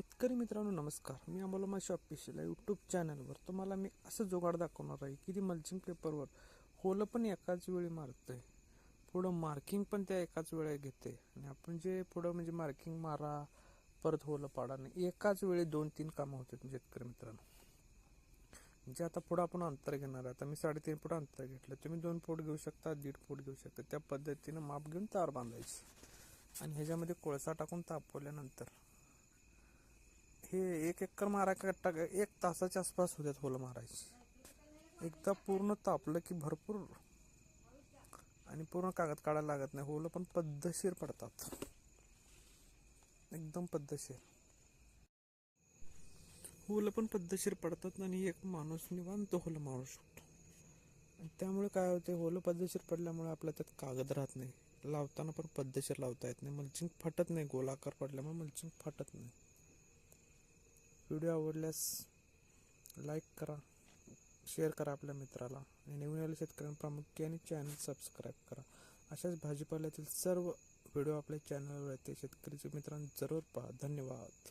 शेतकरी मित्रांनो नमस्कार. मी आम्हाला माझ्या ऑफिशियल आहे यूट्यूब चॅनलवर तुम्हाला मी असं जुगाड दाखवणार आहे की ती मल्चिंग पेपरवर होलं पण एकाच वेळी मारतंय. पुढं मार्किंग पण त्या एकाच वेळी घेते. आणि आपण जे पुढं म्हणजे मार्किंग मारा परत होलं पाडा नाही एकाच वेळी दोन तीन कामं होतात म्हणजे शेतकरी मित्रांनो. म्हणजे आता पुढं आपण अंतर घेणार आहे. आता मी साडेतीन फूट अंतर घेतलं. तुम्ही दोन फूट घेऊ शकता दीड फूट घेऊ शकता. त्या पद्धतीनं माप घेऊन तार बांधायची. आणि ह्याच्यामध्ये कोळसा टाकून तापवल्यानंतर हे एक एकर मारा कट्टा एक तासाच्या आसपास होत्यात होलं मारायची. एकदा पूर्ण तापलं की भरपूर आणि पूर्ण कागद काढायला लागत नाही. होलं पण पद्धतशीर पडतात. एकदम पद्धतशीर. होलं पण पद्धतशीर पडतात आणि एक माणूस निवांत होलं मारू शकतो. त्यामुळे काय होते होलं पद्धतशीर पडल्यामुळे आपल्या त्यात कागद राहत नाही. लावताना पण पद्धतशीर लावता येत नाही. मल्चिंग फाटत नाही. गोलाकार पडल्यामुळे मल्चिंग फाटत नाही. व्हिडिओ आवडल्यास लाईक करा शेअर करा आपल्या मित्राला आणि नवीन आलेल्या शेतकऱ्यांना प्रामुख्याने चॅनल सबस्क्राईब करा. अशाच भाजीपाल्यातील सर्व व्हिडिओ आपल्या चॅनलवर येते शेतकरीचे मित्रांनो जरूर पहा. धन्यवाद.